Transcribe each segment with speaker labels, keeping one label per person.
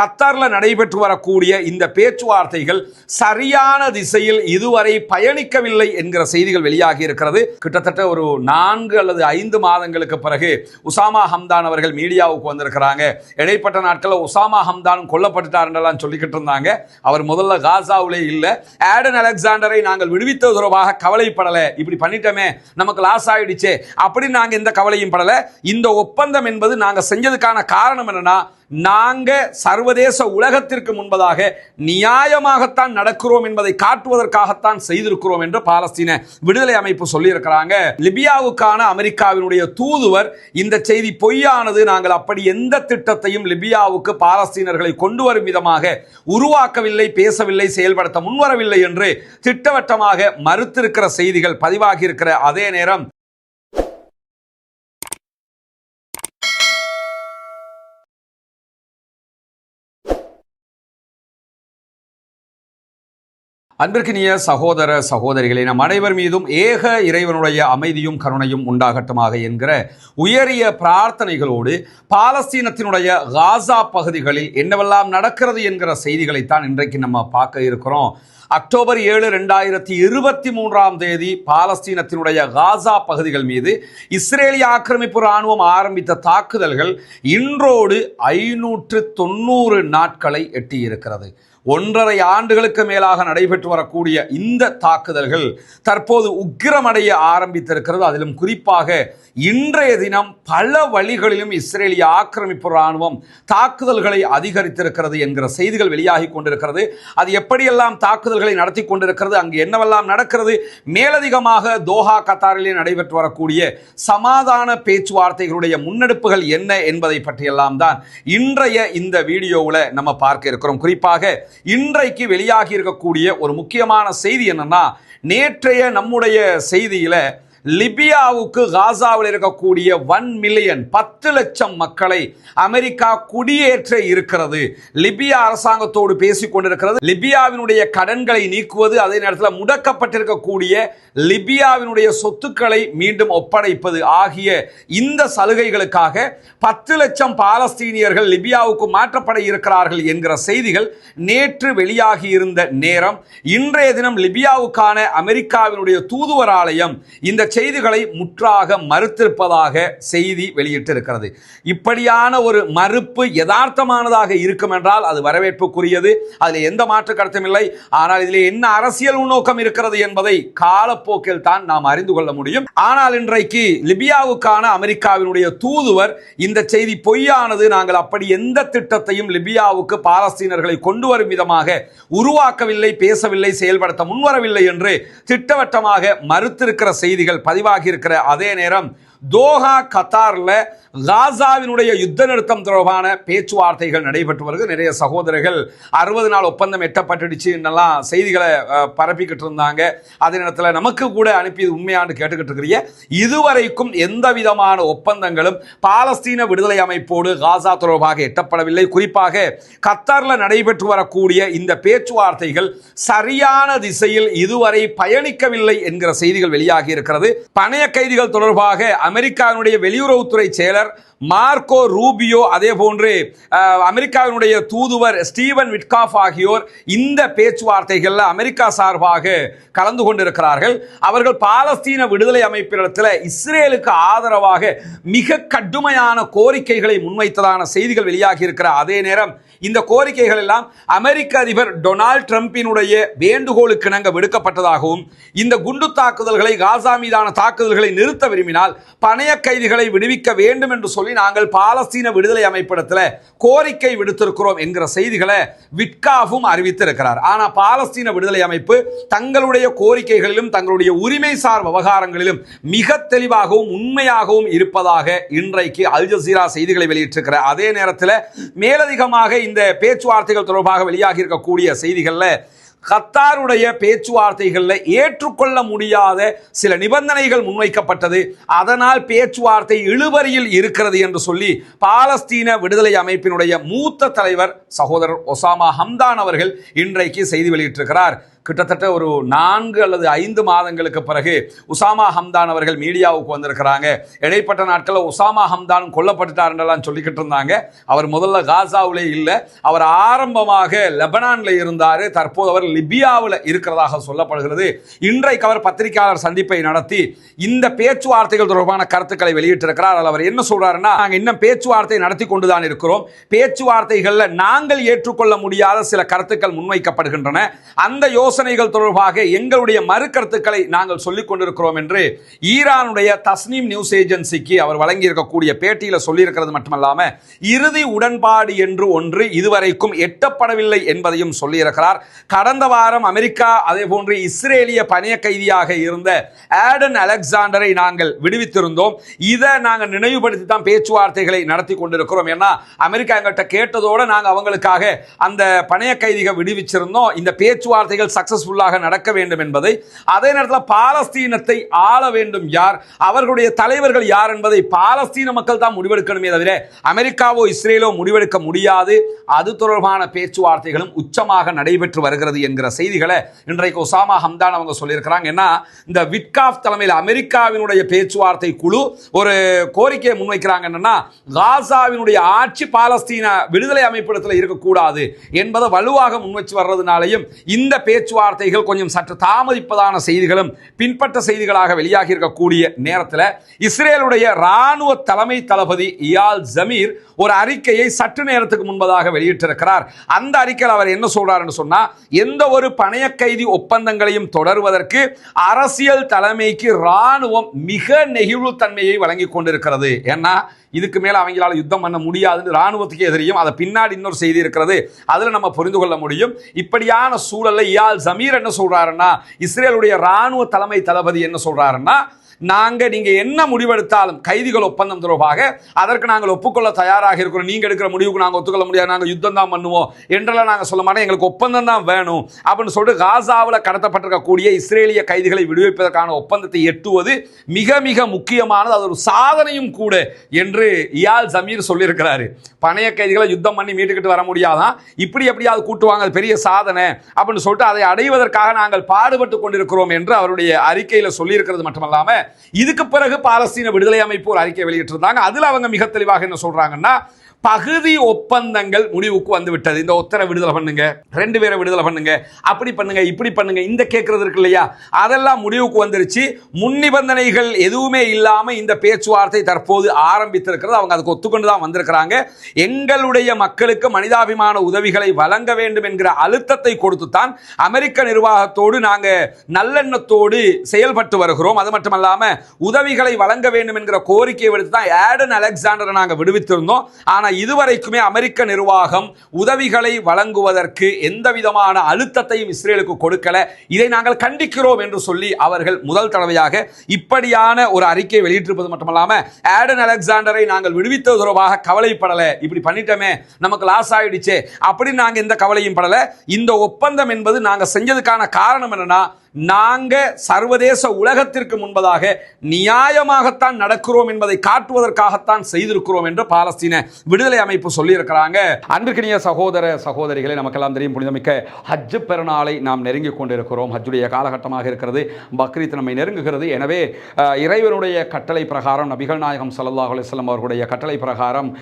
Speaker 1: கத்தாரில் நடைபெற்று வரக்கூடிய இந்த பேச்சுவார்த்தைகள் சரியான திசையில் இதுவரை பயணிக்கவில்லை என்கிற செய்திகள் வெளியாகி இருக்கிறது. கிட்டத்தட்ட ஒரு நான்கு அல்லது ஐந்து மாதங்களுக்கு பிறகு உசாமா ஹம்தான் அவர்கள் மீடியாவுக்கு வந்திருக்கிறாங்க. இடைப்பட்ட நாட்களில் உசாமா ஹம்தான் கொல்லப்பட்டுட்டாருன்றலாம் சொல்லிக்கிட்டு இருந்தாங்க. அவர் முதல்ல காசாவிலே இல்லை. ஆடன் அலெக்சாண்டரை நாங்கள் விடுவித்தது தொடர்பாக கவலைப்படலை. இப்படி பண்ணிட்டோமே நமக்கு லாஸ் ஆயிடுச்சே. அப்படி நாங்கள் எந்த கவலையும் படலை. இந்த ஒப்பந்தம் என்பது நாங்கள் செஞ்சதுக்கான காரணம் என்னன்னா நாங்க சர்வதேச உலகத்திற்கு முன்பதாக நியாயமாகத்தான் நடக்கிறோம் என்பதை காட்டுவதற்காகத்தான் செய்திருக்கிறோம் என்று பாலஸ்தீன விடுதலை அமைப்பு சொல்லியிருக்கிறாங்க. லிபியாவுக்கான அமெரிக்காவினுடைய தூதுவர் இந்த செய்தி பொய்யானது. நாங்கள் அப்படி எந்த திட்டத்தையும் லிபியாவுக்கு பாலஸ்தீனர்களை கொண்டு வரும் விதமாக உருவாக்கவில்லை பேசவில்லை செயல்படுத்த முன்வரவில்லை என்று திட்டவட்டமாக மறுத்திருக்கிற செய்திகள் பதிவாகி இருக்கிற அதே நேரம் அன்பிற்கினிய சகோதர சகோதரிகளே நம் அனைவர் மீதும் ஏக இறைவனுடைய அமைதியும் கருணையும் உண்டாகட்டுமாக என்கிற உயரிய பிரார்த்தனைகளோடு பாலஸ்தீனத்தினுடைய காசா பகுதிகளில் என்னவெல்லாம் நடக்கிறது என்கிற செய்திகளைத்தான் இன்றைக்கு நம்ம பார்க்க இருக்கிறோம். அக்டோபர் ஏழு ரெண்டாயிரத்தி இருபத்தி மூன்றாம் தேதி பாலஸ்தீனத்தினுடைய காசா பகுதிகள் மீது இஸ்ரேலிய ஆக்கிரமிப்பு ராணுவம் ஆரம்பித்த தாக்குதல்கள் இன்றோடு ஐநூற்று தொண்ணூறு நாட்களை எட்டியிருக்கிறது. ஒன்றரை ஆண்டுகளுக்கு மேலாக நடைபெற்று வரக்கூடிய இந்த தாக்குதல்கள் தற்போது உக்கிரமடைய ஆரம்பித்திருக்கிறது. அதிலும் குறிப்பாக இன்றைய தினம் பல வழிகளிலும் இஸ்ரேலிய ஆக்கிரமிப்பு ராணுவம் தாக்குதல்களை அதிகரித்திருக்கிறது என்கிற செய்திகள் வெளியாகி கொண்டிருக்கிறது. அது எப்படியெல்லாம் தாக்குதல் தாக்குதல்களை நடத்தி கொண்டிருக்கிறது. அங்கு என்னவெல்லாம் நடக்கிறது? மேலதிகமாக தோஹா கத்தாரிலே நடைபெற்று வரக்கூடிய சமாதான பேச்சுவார்த்தைகளுடைய முன்னெடுப்புகள் என்ன என்பதை பற்றியெல்லாம் தான் இன்றைய இந்த வீடியோவில் நம்ம பார்க்க இருக்கிறோம். குறிப்பாக இன்றைக்கு வெளியாகி இருக்கக்கூடிய ஒரு முக்கியமான செய்தி என்னன்னா நேற்றைய நம்முடைய செய்தியில் லிபியாவுக்கு காசாவில் இருக்கக்கூடிய ஒன் மில்லியன் பத்து லட்சம் மக்களை அமெரிக்கா குடியேற்ற இருக்கிறது. லிபியா அரசாங்கத்தோடு பேசிக் கொண்டிருக்கிறது. லிபியாவினுடைய கடன்களை நீக்குவது அதே நேரத்தில் முடக்கப்பட்டிருக்கக்கூடிய லிபியாவினுடைய சொத்துக்களை மீண்டும் ஒப்படைப்பது ஆகிய இந்த சலுகைகளுக்காக பத்து லட்சம் பாலஸ்தீனியர்கள் லிபியாவுக்கு மாற்றப்பட இருக்கிறார்கள் என்கிற செய்திகள் நேற்று வெளியாகி இருந்த நேரம். இன்றைய தினம் லிபியாவுக்கான அமெரிக்காவினுடைய தூதுவர் ஆலயம் இந்த செய்திகளை முற்றாக மறுத்திருப்பதாக செய்தி வெளியிட்டிருக்கிறது. இப்படியான ஒரு மறுப்பு யதார்த்தமானதாக இருக்கும் என்றால் அது வரவேற்புக்குரியது. அதில் எந்த மாற்று கருத்தும் இல்லை. ஆனால் இதில் என்ன அரசியல் உள்நோக்கம் இருக்கிறது என்பதை காலப்போக்கில் தான் நாம் அறிந்து கொள்ள முடியும். ஆனால் இன்றைக்கு லிபியாவுக்கான அமெரிக்காவினுடைய தூதுவர் இந்த செய்தி பொய்யானது. நாங்கள் அப்படி எந்த திட்டத்தையும் லிபியாவுக்கு பாலஸ்தீனர்களை கொண்டு வரும் விதமாக உருவாக்கவில்லை பேசவில்லை செயல்படுத்த முன்வரவில்லை என்று திட்டவட்டமாக மறுத்திருக்கிற செய்திகள் பதிவாகி இருக்கிற அதே நேரம் தோஹா கத்தாரில் காசாவினுடைய யுத்த நிறுத்தம் தொடர்பான பேச்சுவார்த்தைகள் நடைபெற்று வருது நிறைய சகோதரர்கள் அறுபது நாள் ஒப்பந்தம் எட்டப்பட்டுடுச்சு என்னெல்லாம் செய்திகளை பரப்பிக்கிட்டு இருந்தாங்க. அதே நேரத்தில் நமக்கு கூட அனுப்பி உண்மையானு கேட்டுக்கிட்டு இருக்கிறீங்க. இதுவரைக்கும் எந்த விதமான ஒப்பந்தங்களும் பாலஸ்தீன விடுதலை அமைப்போடு காசா தொடர்பாக எட்டப்படவில்லை. குறிப்பாக கத்தார்ல நடைபெற்று வரக்கூடிய இந்த பேச்சுவார்த்தைகள் சரியான திசையில் இதுவரை பயணிக்கவில்லை என்கிற செய்திகள் வெளியாகி இருக்கிறது. பணைய கைதிகள் தொடர்பாக அமெரிக்காவினுடைய வெளியுறவுத்துறை செயலர் மார்க்கோ ரூபியோ அதே போன்று அமெரிக்காவினுடைய தூதுவர் ஸ்டீவன் விட்காஃப் ஆகியோர் இந்த பேச்சுவார்த்தைகளில் அமெரிக்கா சார்பாக கலந்து கொண்டிருக்கிறார்கள். அவர்கள் பாலஸ்தீன விடுதலை அமைப்பிடத்தில் இஸ்ரேலுக்கு ஆதரவாக மிக கடுமையான கோரிக்கைகளை முன்வைத்ததான செய்திகள் வெளியாகி இருக்கிற அதே நேரம் இந்த கோரிக்கைகள் எல்லாம் அமெரிக்க அதிபர் டொனால்ட் ட்ரம்பினுடைய வேண்டுகோளுக்கு இணங்க விடுக்கப்பட்டதாகவும் இந்த குண்டு தாக்குதல்களை காசா மீதான தாக்குதல்களை நிறுத்த விரும்பினால் பணைய கைதிகளை விடுவிக்க வேண்டும் என்று சொல்லி நாங்கள் பாலஸ்தீன விடுதலை அமைப்பிடத்தில் கோரிக்கை விடுத்திருக்கிறோம் என்கிற செய்திகளை விட்காஃபும் அறிவித்திருக்கிறார். ஆனால் பாலஸ்தீன விடுதலை அமைப்பு தங்களுடைய கோரிக்கைகளிலும் தங்களுடைய உரிமை சார் விவகாரங்களிலும் மிக தெளிவாகவும் உண்மையாகவும் இருப்பதாக இன்றைக்கு அல் ஜசீரா செய்திகளை வெளியிட்டிருக்கிறார். அதே நேரத்தில் மேலதிகமாக இந்த இந்த பேச்சுவார்த்தைகள் தொடர்பாக வெளியாகி இருக்கக்கூடிய செய்திகளில் கத்தாருடைய பேச்சுவார்த்தைகளில் ஏற்றுக்கொள்ள முடியாத சில நிபந்தனைகள் முன்வைக்கப்பட்டது. அதனால் பேச்சுவார்த்தை இழுபறியில் இருக்கிறது என்று சொல்லி பாலஸ்தீன விடுதலை அமைப்பினுடைய மூத்த தலைவர் சகோதரர் ஒசாமா ஹம்தான் அவர்கள் இன்றைக்கு செய்தி வெளியிட்டிருக்கிறார். கிட்டத்தட்ட ஒரு நான்கு அல்லது ஐந்து மாதங்களுக்கு பிறகு உசாமா ஹம்தான் அவர்கள் மீடியாவுக்கு வந்திருக்கிறாங்க. இடைப்பட்ட நாட்களில் உசாமா ஹம்தான் கொல்லப்பட்டுட்டார் என்றெல்லாம் சொல்லிக்கிட்டு இருந்தாங்க. அவர் முதல்ல காசாவிலே இல்லை. அவர் ஆரம்பமாக லெபனான்ல இருந்தார். தற்போது அவர் லிபியாவில் இருக்கிறதாக சொல்லப்படுகிறது. இன்றைக்கு அவர் பத்திரிகையாளர் சந்திப்பை நடத்தி இந்த பேச்சுவார்த்தைகள் தொடர்பான கருத்துக்களை வெளியிட்டிருக்கிறார். அதில் அவர் என்ன சொல்றாருன்னா நாங்கள் இன்னும் பேச்சுவார்த்தை நடத்தி கொண்டுதான் இருக்கிறோம். பேச்சுவார்த்தைகளில் நாங்கள் ஏற்றுக்கொள்ள முடியாத சில கருத்துக்கள் முன்வைக்கப்படுகின்றன. அந்த யோசனை யோசனைகள் தொடர்பாக எங்களுடைய மறு கருத்துக்களை நாங்கள் சொல்லிக் கொண்டிருக்கிறோம் என்று ஈரானுடைய தஸ்னீம் நியூஸ் ஏஜென்சிக்கு அவர் வழங்கியிருக்கக்கூடிய பேட்டியில் சொல்லியிருக்கிறது மட்டுமல்லாம இறுதி உடன்பாடு என்று ஒன்று இதுவரைக்கும் எட்டப்படவில்லை என்பதையும் சொல்லியிருக்கிறார். கடந்த வாரம் அமெரிக்கா அதே போன்று இஸ்ரேலிய பணிய கைதியாக இருந்த ஆடன் அலெக்சாண்டரை நாங்கள் விடுவித்திருந்தோம். இதை நாங்கள் நினைவுபடுத்தி தான் பேச்சுவார்த்தைகளை நடத்தி கொண்டிருக்கிறோம். ஏன்னா அமெரிக்கா எங்கிட்ட கேட்டதோடு நாங்கள் அவங்களுக்காக அந்த பணைய கைதிகள் விடுவிச்சிருந்தோம். இந்த பேச்சுவார்த்தைகள் சக்சஸ்ஃபுல்லாக நடக்க வேண்டும் என்பதை அதே நேரத்தில் பாலஸ்தீனத்தை ஆள வேண்டும் யார்? அவர்களுடைய தலைவர்கள் யார் என்பதை பாலஸ்தீன மக்கள் தான் முடிவெடுக்கணுமே தவிர அமெரிக்காவோ இஸ்ரேலோ முடிவெடுக்க முடியாது. அது தொடர்பான பேச்சுவார்த்தைகளும் உச்சமாக நடைபெற்று வருகிறது என்கிற செய்திகளை இன்றைக்கு ஒசாமா ஹம்தான் அவங்க சொல்லியிருக்கிறாங்க. ஏன்னா இந்த விட்காஃப் தலைமையில் அமெரிக்காவினுடைய பேச்சுவார்த்தை குழு ஒரு கோரிக்கையை முன்வைக்கிறாங்க. என்னன்னா காசாவினுடைய ஆட்சி பாலஸ்தீன விடுதலை அமைப்பிடத்தில் இருக்கக்கூடாது என்பதை வலுவாக முன்வச்சு வர்றதுனாலையும் இந்த பேச்சு பேச்சுவார்த்தைகள் கொஞ்சம் சற்று தாமதிப்பதான செய்திகளும் பின்பற்ற செய்திகளாக வெளியாகி இருக்கக்கூடிய நேரத்தில் இஸ்ரேலுடைய ராணுவ தலைமை தளபதி இயால் ஜமீர் ஒரு அறிக்கையை சற்று நேரத்துக்கு முன்பதாக வெளியிட்டிருக்கிறார். அந்த அறிக்கையில் அவர் என்ன சொல்றாருன்னு சொன்னா எந்த ஒரு பணைய கைதி ஒப்பந்தங்களையும் தொடர்வதற்கு அரசியல் தலைமைக்கு ராணுவம் மிக நெகிழ்வுத்தன்மையை வழங்கி கொண்டிருக்கிறது. ஏன்னா இதுக்கு மேல அவங்களால யுத்தம் பண்ண முடியாதுன்னு ராணுவத்துக்கே தெரியும். அதை பின்னாடி இன்னொரு செய்தி இருக்கிறது. அதுல நம்ம புரிந்து கொள்ள முடியும். இப்படியான சூழல்ல இயால் ஜமீர் என்ன சொல்றாருன்னா இஸ்ரேலுடைய ராணுவ தலைமை தளபதி என்ன சொல்றாருன்னா நாங்கள் நீங்கள் என்ன முடிவெடுத்தாலும் கைதிகள் ஒப்பந்தம் தொடர்பாக அதற்கு நாங்கள் ஒப்புக்கொள்ள தயாராக இருக்கிறோம். நீங்கள் எடுக்கிற முடிவுக்கு நாங்கள் ஒத்துக்கொள்ள முடியாது. நாங்கள் யுத்தம் தான் பண்ணுவோம். என்றெல்லாம் நாங்கள் சொல்ல மாட்டோம். எங்களுக்கு ஒப்பந்தம் தான் வேணும். அப்படின்னு சொல்லிட்டு காசாவில் கடத்தப்பட்டிருக்கக்கூடிய இஸ்ரேலிய கைதிகளை விடுவிப்பதற்கான ஒப்பந்தத்தை எட்டுவது மிக மிக முக்கியமானது. அது ஒரு சாதனையும் கூட என்று இயால் ஜமீர் சொல்லியிருக்கிறாரு. பணைய கைதிகளை யுத்தம் பண்ணி மீட்டுக்கிட்டு வர முடியாதான் இப்படி எப்படியாவது கூட்டுவாங்க அது பெரிய சாதனை. அப்படின்னு சொல்லிட்டு அதை அடைவதற்காக நாங்கள் பாடுபட்டு கொண்டிருக்கிறோம் என்று அவருடைய அறிக்கையில் சொல்லியிருக்கிறது மட்டுமல்லாமல் இதுக்கு பிறகு பாலஸ்தீன விடுதலை அமைப்பு ஒரு அறிக்கை வெளியிட்டிருந்தாங்க. அதுல அவங்க மிக தெளிவாக என்ன சொல்றாங்கன்னா பகுதி ஒப்பந்தங்கள் முடிவுக்கு வந்து விட்டது. இந்த ஒத்தரை விடுதலை பண்ணுங்க ரெண்டு பேரை விடுதலை பண்ணுங்க அப்படி பண்ணுங்க இப்படி பண்ணுங்க இந்த கேட்கறது இருக்கு இல்லையா? அதெல்லாம் முடிவுக்கு வந்துருச்சு. முன் நிபந்தனைகள் எதுவுமே இல்லாம இந்த பேச்சுவார்த்தை தற்போது ஆரம்பித்திருக்கிறது. அவங்க அதுக்கு ஒத்துக்கொண்டு தான் வந்திருக்கிறாங்க. எங்களுடைய மக்களுக்கு மனிதாபிமான உதவிகளை வழங்க வேண்டும் என்கிற அழுத்தத்தை கொடுத்து தான் அமெரிக்க நிர்வாகத்தோடு நாங்க நல்லெண்ணத்தோடு செயல்பட்டு வருகிறோம். அது மட்டுமல்லாம உதவிகளை வழங்க வேண்டும் என்கிற கோரிக்கையை விடுத்து தான் ஆடன் அலெக்சாண்டரை நாங்கள் விடுவித்திருந்தோம். ஆனால் இதுவரைக்குமே அமெரிக்க நிர்வாகம் உதவிகளை வழங்குவதற்கு எந்த விதமான அழுத்தத்தையும் இஸ்ரேலுக்கு கொடுக்கல. இதை நாங்கள் கண்டிக்கிறோம் என்று சொல்லி அவர்கள் முதல் தடவையாக இப்படியான ஒரு அறிக்கை வெளியிட்டிருப்பது மட்டுமல்லாமல் ஆடன் அலெக்சாண்டரை நாங்கள் விடுவித்தது தொடர்பாக கவலைப்படலை. இப்படி பண்ணிட்டோமே நமக்கு லாஸ் ஆயிடுச்சே. அப்படி நாங்கள் எந்த கவலையும் படலை. இந்த ஒப்பந்தம் என்பது நாங்கள் செஞ்சதுக்கான காரணம் என்னன்னா நாங்க சர்வதேச உலகத்திற்கு முன்பதாக நியாயமாகத்தான் நடக்கிறோம் என்பதை காட்டுவதற்காகத்தான் செய்திருக்கிறோம் என்று பாலஸ்தீன விடுதலை அமைப்பு சொல்லியிருக்கிறாங்க. அன்றுக்கினிய சகோதர சகோதரிகளை நமக்கெல்லாம் தெரியும் புனிதமிக்க ஹஜ் பெருநாளை நாம் நெருங்கி கொண்டிருக்கிறோம். ஹஜ்ஜுடைய காலகட்டமாக இருக்கிறது பக்ரீத் நம்மை நெருங்குகிறது. எனவே இறைவனுடைய கட்டளை பிரகாரம் நபிகள் நாயகம் ஸல்லல்லாஹு அலிஸ்லாம் அவர்களுடைய கட்டளை பிரகாரம்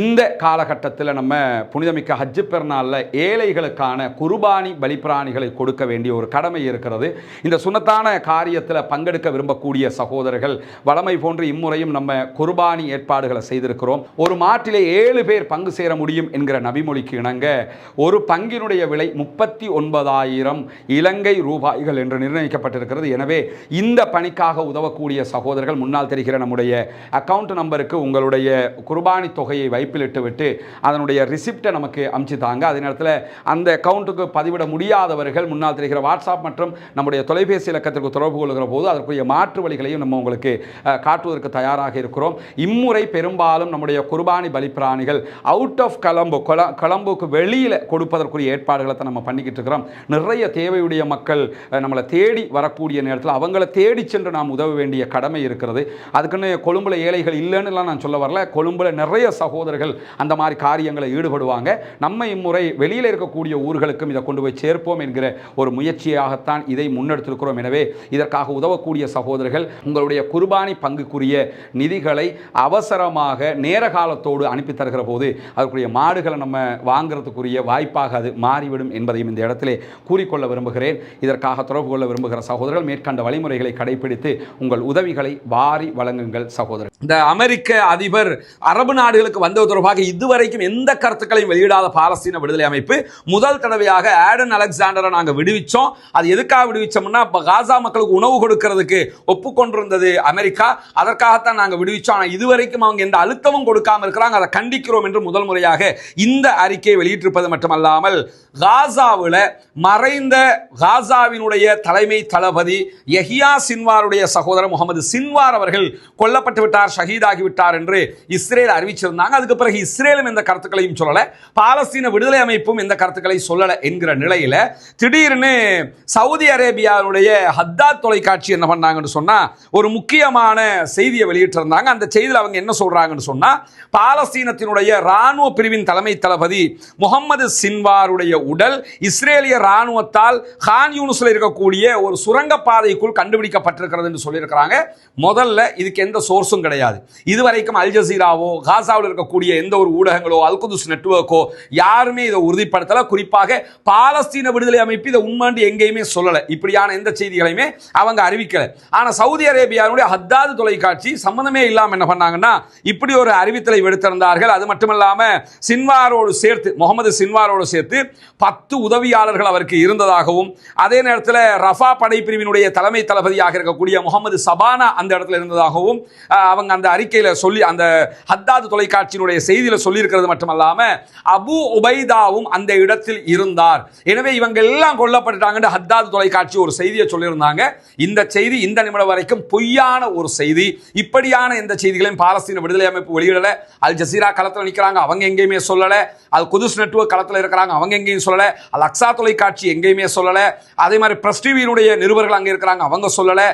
Speaker 1: இந்த காலகட்டத்தில் நம்ம புனிதமிக்க ஹஜ்ஜு பெருநாளில் ஏழைகளுக்கான குருபானி பலிப்பிராணிகளை கொடுக்க வேண்டிய ஒரு கடமை இருக்கிறது. இந்த சுனத்தான காரியத்தில் பங்கெடுக்க விரும்பக்கூடிய சகோதரர்கள் வளமை போன்று இம்முறையும் நம்ம குர்பானி ஏற்பாடுகளை செய்திருக்கிறோம். ஒரு மாட்டிலே ஏழு பேர் பங்கு சேர முடியும் என்கிற நபிமொழிக்கு இணங்க ஒரு பங்கினுடைய விலை முப்பத்தி ஒன்பதாயிரம் இலங்கை ரூபாய்கள் என்று நிர்ணயிக்கப்பட்டிருக்கிறது. எனவே இந்த பணிக்காக உதவக்கூடிய சகோதரர்கள் முன்னால் தெரிகிற நம்முடைய அக்கவுண்ட் நம்பருக்கு உங்களுடைய குர்பானி தொகையை வைப்பிலிட்டு விட்டு அதனுடைய ரிசிப்டை நமக்கு அமுச்சு தாங்க. அதே நேரத்தில் அந்த அக்கவுண்ட்டுக்கு பதிவிட முடியாதவர்கள் முன்னால் தெரிகிற வாட்ஸ்அப் மற்றும் நம்முடைய நம்முடைய தொலைபேசி இலக்கத்திற்கு தொடர்பு கொள்கிற போது அதற்குரிய மாற்று வழிகளையும் நம்ம உங்களுக்கு காட்டுவதற்கு தயாராக இருக்கிறோம். இம்முறை பெரும்பாலும் நம்முடைய குர்பானி பலிப்பிராணிகள் அவுட் ஆஃப் கலம்பு கொல கொலம்புக்கு வெளியில் கொடுப்பதற்குரிய ஏற்பாடுகளை தான் நம்ம பண்ணிக்கிட்டு இருக்கிறோம். நிறைய தேவையுடைய மக்கள் நம்மளை தேடி வரக்கூடிய நேரத்தில் அவங்கள தேடி சென்று நாம் உதவ வேண்டிய கடமை இருக்கிறது. அதுக்குன்னு கொழும்புல ஏழைகள் இல்லைன்னுலாம் நான் சொல்ல வரல. கொழும்புல நிறைய சகோதரர்கள் அந்த மாதிரி காரியங்களை ஈடுபடுவாங்க. நம்ம இம்முறை வெளியில் இருக்கக்கூடிய ஊர்களுக்கும் இதை கொண்டு போய் சேர்ப்போம் என்கிற ஒரு முயற்சியாகத்தான் இதை முன்னெடுத்திருக்கிறோம். எனவே இதற்காக உதவக்கூடிய சகோதரர்கள் உங்களுடைய குர்பானி பங்குக்குரிய நிதிகளை அவசரமாக நேர காலத்தோடு அனுப்பி தருகிற போது அதற்குரிய மாடுகளை நம்ம வாங்குறதுக்குரிய வாய்ப்பாக அது மாறிவிடும் என்பதையும் இந்த இடத்திலே கூறிக்கொள்ள விரும்புகிறேன். இதற்காக தொடர்பு கொள்ள விரும்புகிற சகோதரர்கள் மேற்கண்ட வழிமுறைகளை கடைபிடித்து உங்கள் உதவிகளை வாரி வழங்குங்கள் சகோதரர். இந்த அமெரிக்க அதிபர் அரபு நாடுகளுக்கு வந்தது தொடர்பாக இதுவரைக்கும் எந்த கருத்துக்களையும் வெளியிடாத பாலஸ்தீன விடுதலை அமைப்பு முதல் தடவையாக ஆடன் அலெக்சாண்டரை நாங்கள் விடுவிச்சோம். அது எதுக்காக விடுவிச்சோம்னா இப்போ காசா மக்களுக்கு உணவு கொடுக்கறதுக்கு ஒப்புக்கொண்டிருந்தது அமெரிக்கா. அதற்காகத்தான் நாங்கள் விடுவிச்சோம். ஆனால் இதுவரைக்கும் அவங்க எந்த அழுத்தமும் கொடுக்காம இருக்கிறாங்க. அதை கண்டிக்கிறோம் என்று முதல் முறையாக இந்த அறிக்கையை வெளியிட்டிருப்பது மட்டுமல்லாமல் காசாவில் மறைந்த காசாவினுடைய தலைமை தளபதி யஹியா சின்வாருடைய சகோதரர் முகமது சின்வார் அவர்கள் கொல்லப்பட்டு விட்டார் ஷஹீதாகி விட்டார் என்று இஸ்ரேல் அறிவிச்சிருந்தாங்க. அதுக்கு பிறகு இஸ்ரேலும் எந்த கருத்துக்களையும் சொல்லல. பாலஸ்தீன விடுதலை அமைப்பும் எந்த கருத்துக்களை சொல்லலை என்கிற நிலையில திடீர்னு சவுதி அரேபியாவுடைய ஹத்தா தொலைக்காட்சி என்ன பண்ணாங்கன்னு சொன்னால் ஒரு முக்கியமான செய்தியை வெளியிட்டிருந்தாங்க. அந்த செய்தியில் அவங்க என்ன சொல்கிறாங்கன்னு சொன்னால் பாலஸ்தீனத்தினுடைய இராணுவ பிரிவின் தலைமை தளபதி முகமது சின்வாருடைய உடல் இஸ்ரேலிய இராணுவத்தால் ஹான் யூனுஸில் இருக்கக்கூடிய ஒரு சுரங்கப்பாதைக்குள் கண்டுபிடிக்கப்பட்டிருக்கிறது என்று சொல்லியிருக்கிறாங்க. முதல்ல இதுக்கு எந்த சோர்ஸும் கிடையாது. இதுவரைக்கும் அல் ஜசீராவோ காசாவில் இருக்கக்கூடிய எந்த ஒரு ஊடகங்களோ அல்குதுஸ் நெட்வொர்க்கோ யாருமே இதை உறுதிப்படுத்தலை. குறிப்பாக பாலஸ்தீன விடுதலை அமைப்பு இதை உண்மாண்டு எங்கேயுமே சொல்லலை. இப்படியான எந்த செய்திகளையுமே அவங்க அறிவிக்கலை. ஆனால் சவுதி அரேபியாவுடைய ஹத்தாது தொலைக்காட்சி சம்மந்தமே இல்லாமல் என்ன பண்ணாங்கன்னா இப்படி ஒரு அறிவித்தலை விடுத்திருந்தார்கள். அது மட்டுமல்லாம சின்வாரோடு சேர்த்து முகமது சின்வாரோடு சேர்த்து பத்து உதவியாளர்கள் அவருக்கு இருந்ததாகவும் அதே நேரத்தில் ரஃபா படைப்பிரிவினுடைய தலைமை தளபதியாக இருக்கக்கூடிய முகமது சபானா அந்த இடத்துல இருந்ததாகவும் அவங்க அந்த அறிக்கையில் சொல்லி அந்த ஹத்தாது தொலைக்காட்சியினுடைய செய்தியில் சொல்லியிருக்கிறது மட்டுமல்லாமல் அபு உபைதாவும் அந்த இடத்தில் இருந்தார். எனவே இவங்க எல்லாம் கொல்லப்பட்டுட்டாங்கன்னு ஹத்தாது தொலைக்காட்சி ஒரு செய்தியை சொல்லியிருந்தாங்க. இந்த செய்தி இந்த நிமிடம் வரைக்கும் பொய்யான ஒரு செய்தி. இப்படியான எந்த செய்திகளையும் பாலஸ்தீன விடுதலை அமைப்பு வெளியிடல. அல் ஜசீரா களத்தில் நிற்கிறாங்க அவங்க எங்கேயுமே சொல்லலை. அது குதுஸ் நெட்வொர்க் களத்தில் இருக்கிறாங்க அவங்க எங்கேயும் சொல்லலை. அல் அக்ஸா தொலைக்காட்சி எங்கேயுமே சொல்லலை. அதே மாதிரி பிரஸ் டிவியினுடைய நிருபர்கள் அங்கே இருக்கிறாங்க அவங்க சொல்லலை.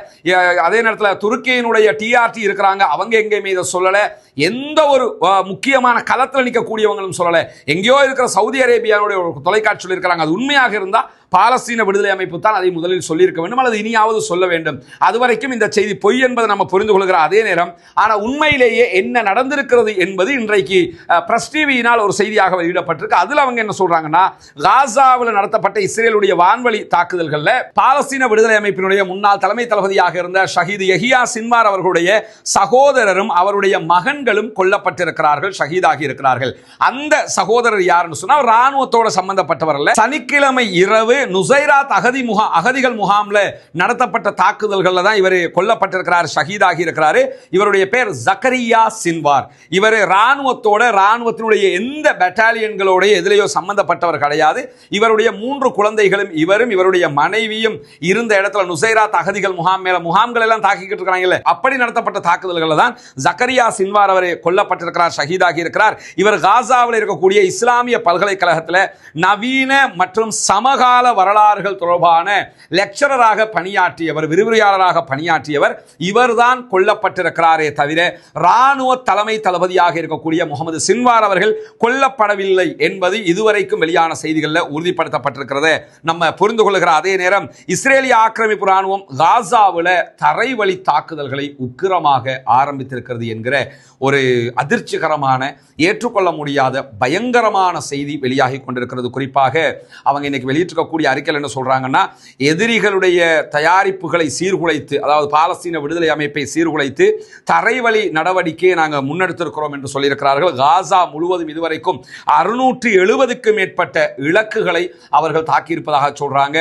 Speaker 1: அதே நேரத்தில் துருக்கியினுடைய டிஆர்டி இருக்கிறாங்க அவங்க எங்கேயுமே இதை சொல்லலை. எந்த ஒரு முக்கியமான களத்தில் நிற்கக்கூடியவங்களும் சொல்லலை. எங்கேயோ இருக்கிற சவுதி அரேபியாவுடைய ஒரு தொலைக்காட்சியில் இருக்கிறாங்க. அது உண்மையாக இருந்தால் பாலஸ்தீன விடுதலை அமைப்பு தான் அதை முதலில் சொல்லியிருக்க வேண்டும் அல்லது இனியாவது சொல்ல வேண்டும். அதுவரைக்கும் இந்த செய்தி பொய் என்பதை நம்ம புரிந்து கொள்கிற அதே நேரம் ஆனால் உண்மையிலேயே என்ன நடந்திருக்கிறது என்பது இன்றைக்கு பிரஸ் டிவியினால் ஒரு செய்தியாக வெளியிடப்பட்டிருக்கு. அதில் அவங்க என்ன சொல்றாங்கன்னா காசாவில் நடத்தப்பட்ட இஸ்ரேலுடைய வான்வழி தாக்குதல்களில் பாலஸ்தீன விடுதலை அமைப்பினுடைய முன்னாள் தலைமை தளபதியாக இருந்த ஷஹீத் யஹியா சின்வார் அவர்களுடைய சகோதரரும் அவருடைய மகன்களும் கொல்லப்பட்டிருக்கிறார்கள் ஷஹீதாகி இருக்கிறார்கள். அந்த சகோதரர் யாருன்னு சொன்னால் ராணுவத்தோட சம்பந்தப்பட்டவர் சனிக்கிழமை இரவு நுசைராத் அகதி முகா அகதிகள் முகாமில் நடத்தப்பட்ட தாக்குதல்களில் தான் இவர் கொல்லப்பட்டிருக்கிறார் ஷஹீதாகி இருக்கிறாரு. இவருடைய பேர் ஜக்கரியா சின்வார். இவர் இராணுவத்தோட இராணுவத்தினுடைய எந்த பெட்டாலியன்களோடைய எதிலேயோ சம்பந்தப்பட்டவர் கிடையாது. இவருடைய மூன்று குழந்தைகளும் இவரும் இவருடைய மனைவியும் இருந்த இடத்துல நுசைராத் அகதிகள் முகாம் மேல முகாம்கள் எல்லாம் தாக்கிக்கிட்டு இருக்கிறாங்கல்ல. அப்படி நடத்தப்பட்ட தாக்குதல்களில் தான் ஜக்கரியா சின்வார் அவர் கொல்லப்பட்டிருக்கிறார் ஷஹீதாகி இருக்கிறார். இவர் காசாவில் இருக்கக்கூடிய இஸ்லாமிய பல்கலைக்கழகத்தில் நவீன மற்றும் சமகால வரலாறுகள் தொடர்பான லெக்சரராக பணியாற்றியவர் விரிவுரையாளராக பணியாற்றியவர் இவர்தான் கொல்லப்பட்டிருக்கிறாரே தவிர ராணுவ தலைமை தளபதியாக இருக்கக்கூடிய முகமது சின்வார் அவர்கள் கொல்லப்படவில்லை என்பது இதுவரைக்கும் வெளியான செய்திகளில் உறுதிப்படுத்தப்பட்டிருக்கிறது. நம்ம புரிந்து கொள்கிற அதே நேரம் இஸ்ரேலிய ஆக்கிரமிப்பு இராணுவம் காசாவில் தரைவழி தாக்குதல்களை உக்கிரமாக ஆரம்பித்திருக்கிறது என்கிற ஒரு அதிர்ச்சிகரமான ஏற்றுக்கொள்ள முடியாத பயங்கரமான செய்தி வெளியாகி கொண்டிருக்கிறது. குறிப்பாக அவங்க இன்னைக்கு வெளியிட்டிருக்கக்கூடிய அறிக்கையில் என்ன சொல்கிறாங்கன்னா எதிரிகளுடைய தயாரிப்புகளை சீர்குலைத்து அதாவது பாலஸ்தீன விடுதலை அமைப்பை சீர்குலைத்து தரைவழி நடவடிக்கையை நாங்கள் முன்னெடுத்திருக்கிறோம் என்று சொல்லியிருக்கிறார்கள். காசா முழுவதும் இதுவரைக்கும் அறுநூற்றி எழுபதுக்கும் மேற்பட்ட இலக்குகளை அவர்கள் தாக்கியிருப்பதாக சொல்கிறாங்க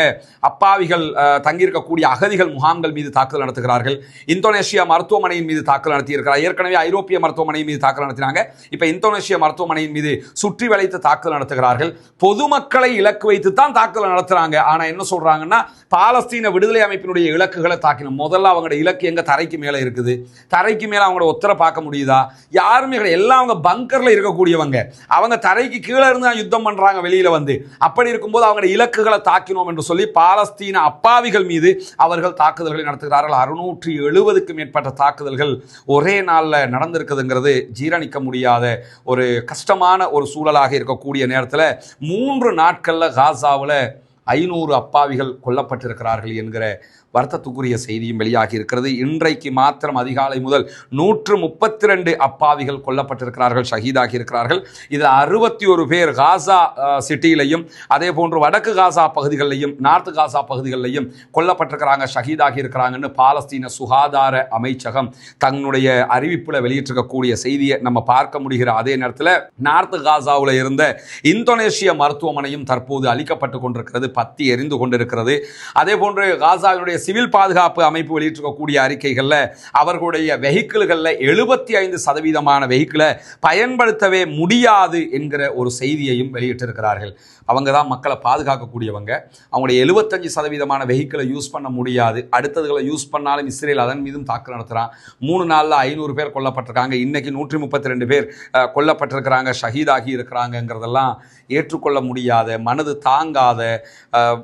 Speaker 1: அப்பாவிகள் தங்கியிருக்கக்கூடிய அகதிகள் முகாம்கள் மீது தாக்குதல் நடத்துகிறார்கள். இந்தோனேஷியா மருத்துவமனையின் மீது தாக்குதல் நடத்தியிருக்கிறார். ஏற்கனவே ஐரோப்பிய மருத்துவமனையின் மீது தாக்குதல் நடத்தினாங்க. இப்போ இந்தோனேஷிய மருத்துவமனையின் மீது சுற்றி வளைத்து தாக்குதல் நடத்துகிறார்கள். பொதுமக்களை இலக்கு வைத்து தான் தாக்குதல் நடத்த நடத்துறாங்க. ஆனா என்ன சொல்றாங்கன்னா பாலஸ்தீன விடுதலை அமைப்பினுடைய இலக்குகளை தாக்கணும் முதல்ல அவங்களோட இலக்கு எங்க? தரைக்கு மேல இருக்குது. தரைக்கு மேல அவங்களோட ஒத்தரை பார்க்க முடியுதா? யாருமே எல்லாம் அவங்க பங்கர்ல இருக்கக்கூடியவங்க. அவங்க தரைக்கு கீழே இருந்து தான் யுத்தம் பண்றாங்க வெளியில வந்து. அப்படி இருக்கும்போது அவங்களோட இலக்குகளை தாக்கினோம் என்று சொல்லி பாலஸ்தீன அப்பாவிகள் மீது அவர்கள் தாக்குதல்களை நடத்துகிறார்கள். அறுநூற்றி எழுபதுக்கும் மேற்பட்ட தாக்குதல்கள் ஒரே நாளில் நடந்திருக்குதுங்கிறது ஜீரணிக்க முடியாத ஒரு கஷ்டமான ஒரு சூழலாக இருக்கக்கூடிய நேரத்தில் மூன்று நாட்களில் காசாவில் ஐநூறு அப்பாவிகள் கொல்லப்பட்டிருக்கிறார்கள் என்கிற வருத்தத்துக்குரிய செய்தியும் வெளியாகி இருக்கிறது. இன்றைக்கு மாத்திரம் அதிகாலை முதல் நூற்று முப்பத்தி ரெண்டு அப்பாவிகள் கொல்லப்பட்டிருக்கிறார்கள் ஷஹீதாகி இருக்கிறார்கள். இதில் அறுபத்தி ஒரு பேர் காசா சிட்டியிலையும் அதே போன்று வடக்கு காசா பகுதிகளிலையும் நார்த்து காசா பகுதிகளிலையும் கொல்லப்பட்டிருக்கிறாங்க ஷஹீதாகி இருக்கிறாங்கன்னு பாலஸ்தீன சுகாதார அமைச்சகம் தன்னுடைய அறிவிப்பில் வெளியிட்டிருக்கக்கூடிய செய்தியை நம்ம பார்க்க முடிகிற அதே நேரத்தில் நார்த்து காசாவில் இருந்த இந்தோனேஷிய மருத்துவமனையும் தற்போது அளிக்கப்பட்டு கொண்டிருக்கிறது பத்தி எரிந்து கொண்டிருக்கிறது. அதே போன்று காசாவினுடைய சிவில் பாதுகாப்பு அமைப்பு வெளியிட்டிருக்கக்கூடிய அறிக்கைகளில் அவர்களுடைய வெஹிக்கிள்களில் எழுபத்தி ஐந்து சதவீதமான வெஹிக்கிளை பயன்படுத்தவே முடியாது என்கிற ஒரு செய்தியையும் வெளியிட்டிருக்கிறார்கள். அவங்க தான் மக்களை பாதுகாக்கக்கூடியவங்க. அவங்களுடைய எழுபத்தஞ்சு சதவீதமான வெஹிக்கிளை யூஸ் பண்ண முடியாது. அடுத்ததுகளை யூஸ் பண்ணாலும் இஸ்ரேல் அதன் மீதும் தாக்கு நடத்துகிறான் மூணு நாளில் ஐநூறு பேர் கொல்லப்பட்டிருக்காங்க. இன்றைக்கி நூற்றி முப்பத்தி ரெண்டு பேர் கொல்லப்பட்டிருக்கிறாங்க. ஷஹீதாகி இருக்கிறாங்கங்கிறதெல்லாம் ஏற்றுக்கொள்ள முடியாத மனது தாங்காத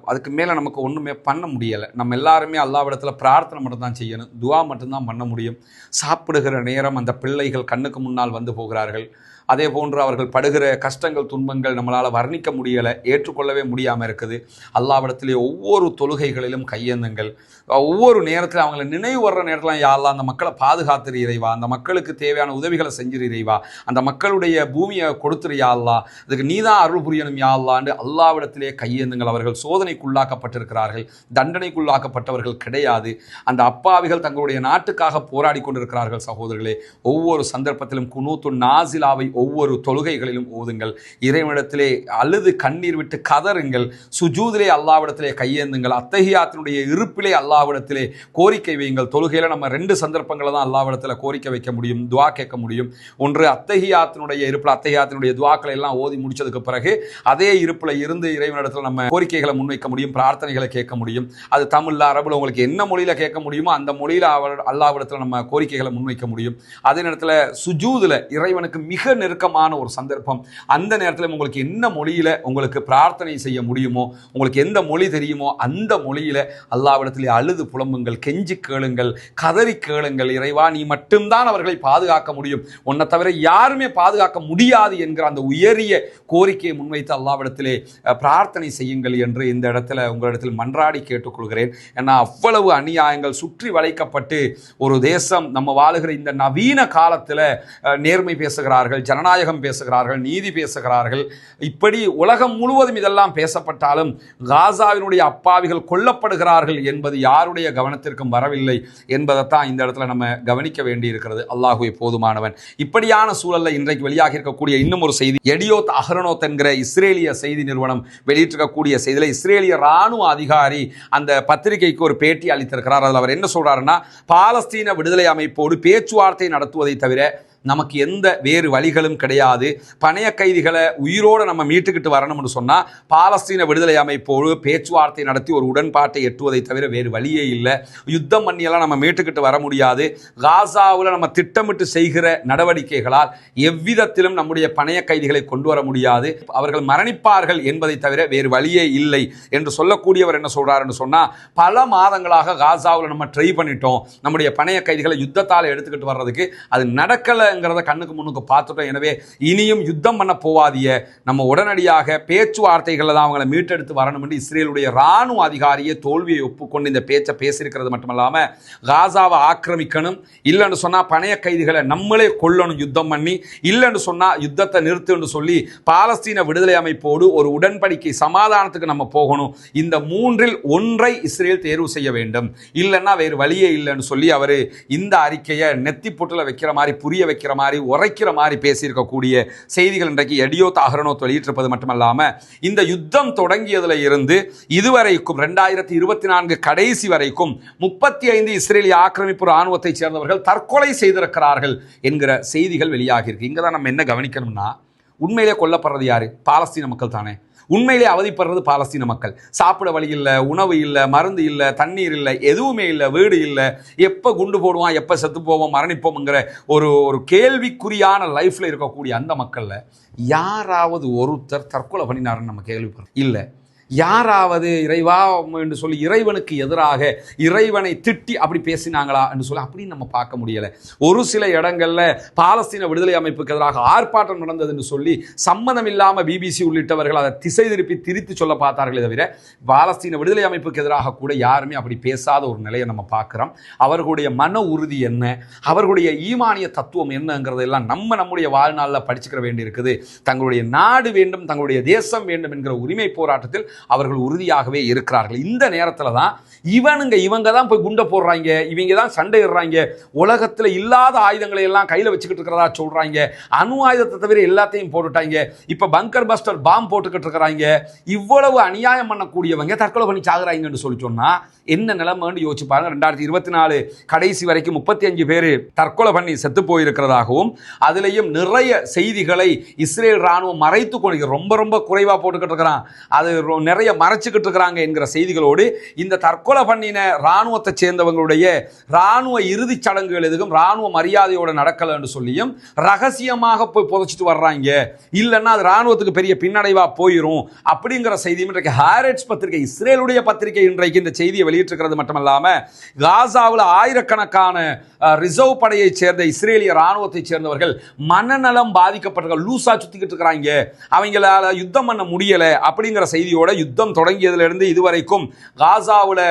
Speaker 1: அதுக்கு மேலே நமக்கு ஒன்றுமே பண்ண முடியலை. நம்ம எல்லாரும் அல்லாவிடத்தில் பிரார்த்தனை மட்டும் தான் செய்யணும். துவா மட்டும்தான் பண்ண முடியும். சாப்பிடுகிற நேரம் அந்த பிள்ளைகள் கண்ணுக்கு முன்னால் வந்து போகிறார்கள். அதே போன்று அவர்கள் படுகிற கஷ்டங்கள் துன்பங்கள் நம்மளால் வர்ணிக்க முடியலை ஏற்றுக்கொள்ளவே முடியாமல் இருக்குது. அல்லாவிடத்திலே ஒவ்வொரு தொழுகைகளிலும் கையேந்துங்கள். ஒவ்வொரு நேரத்தில் அவங்களை நினைவு வர்ற நேரத்தில் யாரெல்லாம் அந்த மக்களை பாதுகாத்துரு இறைவா அந்த மக்களுக்கு தேவையான உதவிகளை செஞ்சிரு இறைவா அந்த மக்களுடைய பூமியை கொடுத்துரு யாழ்லா அதுக்கு நீதான் அருள் புரியணும் யாழ்லான்னு அல்லாவிடத்திலே கையேந்துங்கள். அவர்கள் சோதனைக்குள்ளாக்கப்பட்டிருக்கிறார்கள் தண்டனைக்குள்ளாக்கப்பட்டவர்கள் கிடையாது. அந்த அப்பாவிகள் தங்களுடைய நாட்டுக்காக போராடி கொண்டிருக்கிறார்கள் சகோதரர்களே. ஒவ்வொரு சந்தர்ப்பத்திலும் குனூத்து நாசிலாவை ஒவ்வொரு தொழுகைகளிலும் ஓதுங்கள் இறைவனிடத்திலே அழுது கண்ணீர் விட்டு கதறுங்கள். சுஜூதிலே அல்லாவிடத்திலே கையேந்துங்கள். அத்தகையாத்தினுடைய இருப்பிலே அல்லாவிடத்திலே கோரிக்கை வையுங்கள். தொழுகையில் நம்ம ரெண்டு சந்தர்ப்பங்களை தான் அல்லாவிடத்தில் கோரிக்கை வைக்க முடியும் துவா கேட்க முடியும். ஒன்று அத்தகையாத்தினுடைய இருப்பில் அத்தகையாத்தினுடைய துவாக்களை எல்லாம் ஓதி முடிச்சதுக்கு பிறகு அதே இருப்பில் இருந்து இறைவனிடத்தில் நம்ம கோரிக்கைகளை முன்வைக்க முடியும் பிரார்த்தனைகளை கேட்க முடியும். அது தமிழில் அரபில் உங்களுக்கு என்ன மொழியில் கேட்க முடியுமோ அந்த மொழியில் அவர் அல்லாவிடத்தில் நம்ம கோரிக்கைகளை முன்வைக்க முடியும். அதே நேரத்தில் சுஜூதில் இறைவனுக்கு மிக நெருக்கமான ஒரு சந்தர்ப்பம். அந்த நேரத்தில் உங்களுக்கு என்ன மொழியில் உங்களுக்கு பிரார்த்தனை செய்ய முடியுமோ உங்களுக்கு எந்த மொழி தெரியுமோ அந்த மொழியில் அல்லாவிடத்திலே அழுது புலம்புங்கள் கெஞ்சி கேளுங்கள் கதறி கேளுங்கள். இறைவா நீ மட்டும்தான் அவர்களை பாதுகாக்க முடியும். உன்னை தவிர யாருமே பாதுகாக்க முடியாது என்கிற அந்த உயரிய கோரிக்கையை முன்வைத்து அல்லாவிடத்திலே பிரார்த்தனை செய்யுங்கள் என்று இந்த இடத்துல உங்களிடத்தில் மன்றாடி கேட்டுக்கொள்கிறேன். ஏன்னா அவ்வளவு அநியாயங்கள் சுற்றி வளைக்கப்பட்டு ஒரு தேசம் நம்ம வாழுகிற இந்த நவீன காலத்தில் நேர்மை பேசுகிறார்கள் ஜனநாயகம் பேசுகிறார்கள் நீதி பேசுகிறார்கள். இப்படி உலகம் முழுவதும் இதெல்லாம் பேசப்பட்டாலும் காசாவினுடைய அப்பாவிகள் கொல்லப்படுகிறார்கள் என்பது யாருடைய கவனத்திற்கும் வரவில்லை என்பதைத்தான் இந்த இடத்துல நம்ம கவனிக்க வேண்டி இருக்கிறது போதுமானவன். இப்படியான சூழலில் இன்றைக்கு வெளியாக இருக்கக்கூடிய இன்னும் ஒரு செய்தி எடியோத் அஹ்ரனோத் என்கிற இஸ்ரேலிய செய்தி நிறுவனம் வெளியிட்டிருக்கக்கூடிய செய்தியில் இஸ்ரேலிய ராணுவ அதிகாரி அந்த பத்திரிகைக்கு ஒரு பேட்டி அளித்திருக்கிறார். அதில் அவர் என்ன சொல்கிறாருன்னா பாலஸ்தீன விடுதலை அமைப்போடு பேச்சுவார்த்தை நடத்துவதை தவிர நமக்கு எந்த வேறு வழிகளும் கிடையாது. பணைய கைதிகளை உயிரோடு நம்ம மீட்டுக்கிட்டு வரணும்னு சொன்னால் பாலஸ்தீன விடுதலை அமைப்போடு பேச்சுவார்த்தை நடத்தி ஒரு உடன்பாட்டை எட்டுவதை தவிர வேறு வழியே இல்லை. யுத்தம் பண்ணியெல்லாம் நம்ம மீட்டுக்கிட்டு வர முடியாது. காசாவில் நம்ம திட்டமிட்டு செய்கிற நடவடிக்கைகளால் எவ்விதத்திலும் நம்முடைய பணைய கைதிகளை கொண்டு வர முடியாது. அவர்கள் மரணிப்பார்கள் என்பதை தவிர வேறு வழியே இல்லை என்று சொல்லக்கூடியவர் என்ன சொல்கிறாருன்னு சொன்னால் பல மாதங்களாக காசாவில் நம்ம ட்ரை பண்ணிட்டோம். நம்முடைய பணைய கைதிகளை யுத்தத்தால் எடுத்துக்கிட்டு வர்றதுக்கு அது நடக்கலை இல்லைங்கிறத கண்ணுக்கு முன்னுக்கு பார்த்துட்டோம். எனவே இனியும் யுத்தம் பண்ண போவாதிய நம்ம உடனடியாக பேச்சுவார்த்தைகளில் தான் அவங்களை மீட்டெடுத்து வரணும் என்று இஸ்ரேலுடைய இராணுவ அதிகாரியை தோல்வியை ஒப்புக்கொண்டு இந்த பேச்சை பேசியிருக்கிறது மட்டுமல்லாமல் காசாவை ஆக்கிரமிக்கணும். இல்லைன்னு சொன்னால் பணைய கைதிகளை நம்மளே கொல்லணும் யுத்தம் பண்ணி இல்லைன்னு சொன்னால் யுத்தத்தை நிறுத்துன்னு சொல்லி பாலஸ்தீன விடுதலை அமைப்போடு ஒரு உடன்படிக்கை சமாதானத்துக்கு நம்ம போகணும். இந்த மூன்றில் ஒன்றை இஸ்ரேல் தேர்வு செய்ய வேண்டும். இல்லைன்னா வேறு வழியே இல்லைன்னு சொல்லி அவர் இந்த அறிக்கையை நெத்தி புட்டில் வைக்கிற மாதிரி புரிய வைக்கிற மாதிரி உரைக்கிற மாதிரி பேசியிருக்கக்கூடிய செய்திகள் இன்றைக்கு எடியோ தாகரனோ வெளியிட்டிருப்பது மட்டுமல்லாமல் இந்த யுத்தம் தொடங்கியதுல இருந்து இதுவரைக்கும் ரெண்டாயிரத்தி இருபத்தி நான்கு கடைசி வரைக்கும் முப்பத்தி ஐந்து இஸ்ரேலிய ஆக்கிரமிப்பு இராணுவத்தைச் சேர்ந்தவர்கள் தற்கொலை செய்திருக்கிறார்கள் என்கிற செய்திகள் வெளியாகியிருக்கு. இங்கே தான் நம்ம என்ன கவனிக்கணும்னா உண்மையிலே கொல்லப்படுறது யார்? பாலஸ்தீன மக்கள் தானே உண்மையிலே அவதிப்படுறது பாலஸ்தீன மக்கள். சாப்பிட வழி இல்லை உணவு இல்லை மருந்து இல்லை தண்ணீர் இல்லை எதுவுமே இல்லை வீடு இல்லை. எப்போ குண்டு போடுவான் எப்போ செத்து போவோம் மரணிப்போம்ங்கிற ஒரு ஒரு கேள்விக்குறியான லைஃப்பில் இருக்கக்கூடிய அந்த மக்களில் யாராவது ஒருத்தர் தற்கொலை பண்ணினாருன்னு நம்ம கேள்விப்படுறோம். இல்லை. யாராவது இறைவா என்று சொல்லி இறைவனுக்கு எதிராக இறைவனை திட்டி அப்படி பேசினாங்களா என்று சொல்லி அப்படின்னு நம்ம பார்க்க முடியலை. ஒரு சில இடங்களில் பாலஸ்தீன விடுதலை அமைப்புக்கு எதிராக ஆர்ப்பாட்டம் நடந்ததுன்னு சொல்லி சம்மதம் இல்லாமல் பிபிசி உள்ளிட்டவர்கள் அதை திசை திருப்பி திரித்து சொல்ல பார்த்தார்களே தவிர பாலஸ்தீன விடுதலை அமைப்புக்கு எதிராக கூட யாருமே அப்படி பேசாத ஒரு நிலையை நம்ம பார்க்குறோம். அவர்களுடைய மன உறுதி என்ன? அவர்களுடைய ஈமானிய தத்துவம் என்னங்கிறதெல்லாம் நம்ம நம்முடைய வாழ்நாளில் படிச்சுக்கிற வேண்டியிருக்குது. தங்களுடைய நாடு வேண்டும் தங்களுடைய தேசம் வேண்டும் என்கிற உரிமை போராட்டத்தில் அவர்கள் உறுதியாகவே இருக்கிறார்கள். இந்த நேரத்தில் தான் இவனுங்க இவங்க தான் போய் குண்டை போடுறாங்க. இவங்க தான் சண்டையிடுறாங்க. உலகத்தில் இல்லாத ஆயுதங்களை எல்லாம் கையில் வச்சுக்கிட்டு இருக்கிறதா சொல்கிறாங்க அணு ஆயுதத்தை தவிர எல்லாத்தையும் போட்டுட்டாங்க. இப்போ பங்கர் பஸ்டர் பாம் போட்டுக்கிட்டு இருக்கிறாங்க. இவ்வளவு அநியாயம் பண்ணக்கூடியவங்க தற்கொலை பண்ணி சாகுறாங்கன்னு சொல்லி சொன்னால் என்ன நிலைமைன்னு யோசிச்சு பாருங்க. ரெண்டாயிரத்தி இருபத்தி நாலு கடைசி வரைக்கும் முப்பத்தி அஞ்சு பேர் தற்கொலை பண்ணி செத்து போயிருக்கிறதாகவும் அதுலேயும் நிறைய செய்திகளை இஸ்ரேல் ராணுவம் மறைத்து கொண்டு ரொம்ப ரொம்ப குறைவாக போட்டுக்கிட்டு இருக்கிறான். அது நிறைய மறைச்சிக்கிட்டு இருக்கிறாங்க என்கிற செய்திகளோடு இந்த தற்கொலை பண்ணின ராணுவத்தை சேர்ந்தவங்களுடைய ராணுவ இறுதிச் சடங்குகள் எதுவும் ராணுவ மரியாதையோடு நடக்கலை என்று சொல்லியும் ரகசியமாக போய் புதைச்சிட்டு வர்றாங்க. இல்லைன்னா அது ராணுவத்துக்கு பெரிய பின்னடைவாக போயிடும் அப்படிங்கிற செய்தியும் இன்றைக்கு ஹாரட்ஸ் பத்திரிகை இஸ்ரேலுடைய பத்திரிகை இன்றைக்கு இந்த செய்தியை வெளியிட்டிருக்கிறது மட்டுமல்லாமல் காசாவில் ஆயிரக்கணக்கான ரிசர்வ் படையைச் சேர்ந்த இஸ்ரேலிய இராணுவத்தைச் சேர்ந்தவர்கள் மனநலம் பாதிக்கப்பட்டவர்கள் லூசா சுற்றிக்கிட்டு இருக்கிறாங்க. அவங்களால யுத்தம் பண்ண முடியலை அப்படிங்கிற செய்தியோட யுத்தம் தொடங்கியதிலிருந்து இதுவரைக்கும் காசாவில்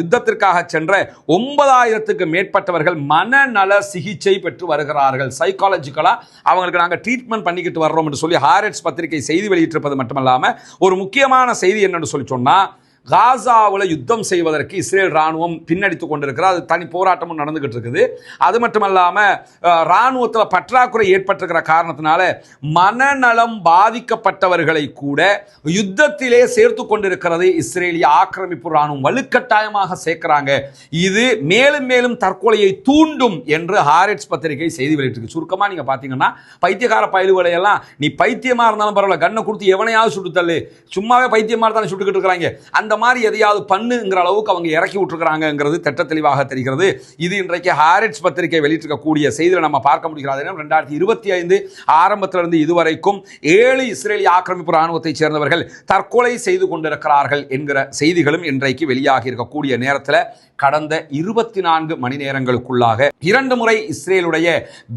Speaker 1: யுத்தத்திற்காக சென்ற ஒன்பதாயிரத்துக்கு மேற்பட்டவர்கள் மனநல சிகிச்சை பெற்று வருகிறார்கள். சைக்காலஜிக்கலாக அவங்களுக்கு நாங்கள் ட்ரீட்மெண்ட் பண்ணிக்கிட்டு வர்றோம் என்று சொல்லி ஹாரட்ஸ் பத்திரிகை செய்தி வெளியிட்டிருப்பது மட்டுமல்லாமல் ஒரு முக்கியமான செய்தி என்னென்னு சொல்லி சொன்னால் காசாவில் யுத்தம் செய்வதற்கு இஸ்ரேல் ராணுவம் பின்னடித்து கொண்டிருக்கிறது. அது தனி போராட்டமும் நடந்துகிட்டு இருக்குது. அது மட்டுமல்லாமல் ராணுவத்தில் பற்றாக்குறை ஏற்பட்டிருக்கிற காரணத்தினால மனநலம் பாதிக்கப்பட்டவர்களை கூட யுத்தத்திலே சேர்த்து கொண்டிருக்கிறது இஸ்ரேலிய ஆக்கிரமிப்பு ராணுவம் வலுக்கட்டாயமாக சேர்க்கிறாங்க. இது மேலும் மேலும் தற்கொலையை தூண்டும் என்று ஹாரிட்ஸ் பத்திரிகை செய்தி வெளியிட்டிருக்கு. சுருக்கமாக நீங்கள் பார்த்தீங்கன்னா பைத்தியகார பயலுகளை எல்லாம் நீ பைத்தியமாக இருந்தாலும் பரவாயில்ல கண்ணை கொடுத்து எவனையாவது சுட்டு தள்ளு. சும்மாவே பைத்தியமாக தானே சுட்டுக்கிட்டு இருக்கிறாங்க. அந்த மாதிரி எதையாவது பண்ணுங்கிற அளவுக்கு அவங்க இறக்கி விட்டுருக்காங்கிறது திட்ட தெளிவாக தெரிகிறது. இது இன்றைக்கு ஹாரிட்ஸ் பத்திரிகை வெளியிட்டிருக்கக்கூடிய செய்தியில் நம்ம பார்க்க முடிகிறது. ரெண்டாயிரத்தி இருபத்தி ஐந்து ஆரம்பத்திலிருந்து இதுவரைக்கும் ஏழு இஸ்ரேலிய ஆக்கிரமிப்பு ராணுவத்தைச் சேர்ந்தவர்கள் தற்கொலை செய்து கொண்டிருக்கிறார்கள் என்கிற செய்திகளும் இன்றைக்கு வெளியாகி இருக்கக்கூடிய நேரத்தில் கடந்த இருபத்தி நான்கு மணி நேரங்களுக்குள்ளாக இரண்டு முறை இஸ்ரேலுடைய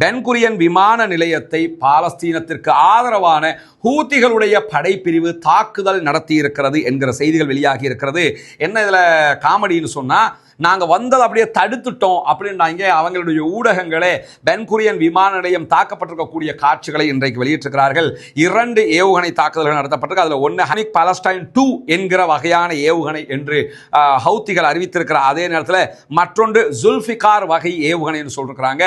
Speaker 1: பென்குரியன் விமான நிலையத்தை பாலஸ்தீனத்திற்கு ஆதரவான ஹூத்திகளுடைய படைப்பிரிவு தாக்குதல் நடத்தியிருக்கிறது என்கிற செய்திகள் வெளியாகி இருக்கிறது. என்ன இதில் காமெடின்னு சொன்னால் நாங்கள் வந்ததை அப்படியே தடுத்துட்டோம் அப்படின்னாங்க அவங்களுடைய ஊடகங்களே. பென்குரியன் விமான நிலையம் தாக்கப்பட்டிருக்கக்கூடிய காட்சிகளை இன்றைக்கு வெளியிட்டிருக்கிறார்கள். இரண்டு ஏவுகணை தாக்குதல்கள் நடத்தப்பட்டிருக்கு. அதில் ஒன்று ஹனிக் பாலஸ்டைன் டூ என்கிற வகையான ஏவுகணை என்று ஹவுத்திகள் அறிவித்திருக்கிற அதே நேரத்தில் மற்றொன்று ஜுல்ஃபிகார் வகை ஏவுகணைன்னு சொல்லிருக்கிறாங்க.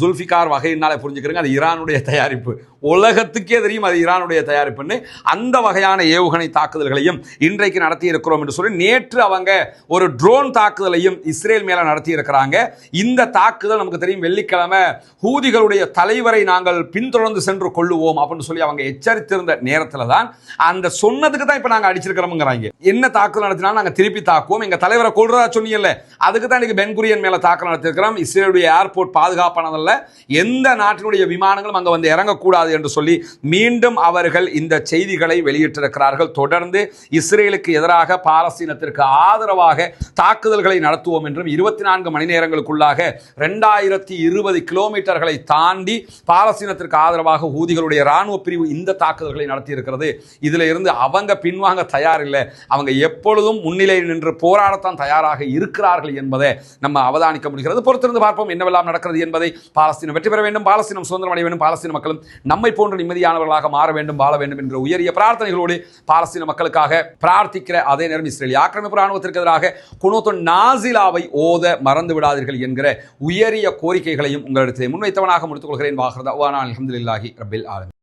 Speaker 1: ஜுல்ஃபிகார் வகைனால புரிஞ்சுக்கிறீங்க அது ஈரானுடைய தயாரிப்பு. உலகத்துக்கே தெரியும் அது ஈரானுடைய தயாரிப்புன்னு. அந்த வகையான ஏவுகணை தாக்குதல்களையும் இன்றைக்கு நடத்தி இருக்கிறோம் என்று சொல்லி நேற்று அவங்க ஒரு ட்ரோன் தாக்குதலையும் தாக்குதலையும் இஸ்ரேல் மேல நடத்தியிருக்கிறாங்க. இந்த தாக்குதல் நமக்கு தெரியும் வெள்ளிக்கிழமை ஹூதிகளுடைய தலைவரை நாங்கள் பின்தொடர்ந்து சென்று கொள்ளுவோம் அப்படின்னு சொல்லி அவங்க எச்சரித்திருந்த நேரத்தில் தான் அந்த சொன்னதுக்கு தான் இப்போ நாங்கள் அடிச்சிருக்கிறோம்ங்கிறாங்க. என்ன தாக்குதல் நடத்தினாலும் நாங்கள் திருப்பி தாக்குவோம். எங்கள் தலைவரை கொள்றதா சொன்னீங்கல்ல அதுக்கு தான் இன்னைக்கு பென்குரியன் மேலே தாக்குதல் நடத்திருக்கிறோம் இஸ்ரேலுடைய ஏர்போர்ட் பாதுகாப்பானதில் எந்த நாட்டினுடைய விமானங்களும் அங்கே வந்து இறங்கக்கூடாது என்று சொல்லி மீண்டும் அவர்கள் இந்த செய்திகளை வெளியிட்டிருக்கிறார்கள். தொடர்ந்து இஸ்ரேலுக்கு எதிராக பாலஸ்தீனத்திற்கு ஆதரவாக தாக்குதல்களை நடத்த நடத்துவோம் என்றும் இருபத்தி நான்கு மணி நேரங்களுக்குள்ளாக ரெண்டாயிரத்தி இருபது கிலோமீட்டர்களை தாண்டி பாலஸ்தீனத்திற்கு ஆதரவாக ஊதிகளுடைய ராணுவ பிரிவு இந்த தாக்குதல்களை நடத்தியிருக்கிறது. இதில் இருந்து அவங்க பின்வாங்க தயார் இல்லை. அவங்க எப்பொழுதும் முன்னிலையில் நின்று போராடத்தான் தயாராக இருக்கிறார்கள் என்பதை நம்ம அவதானிக்க முடிகிறது. பொறுத்திருந்து பார்ப்போம் என்னவெல்லாம் நடக்கிறது என்பதை. பாலஸ்தீனம் வெற்றி பெற வேண்டும். பாலஸ்தீனம் சுதந்திரம் அடைய வேண்டும். பாலஸ்தீன மக்களும் நம்மை போன்ற நிம்மதியானவர்களாக மாற வேண்டும் வாழ வேண்டும் என்ற உயரிய பிரார்த்தனைகளோடு பாலஸ்தீன மக்களுக்காக பிரார்த்திக்கிற அதே நேரம் இஸ்ரேலிய ஆக்கிரமிப்பு ராணுவத்திற்கு எதிராக குனோத்தோ நாசிலாவை ஓத மறந்து விடாதீர்கள் என்கிற உயரிய கோரிக்கைகளையும் உங்களிடத்தை முன்வைத்தவனாக முடித்துக் கொள்கிறேன். வாகரதா அலமதுல்லாஹி ரபில் ஆலமீன்.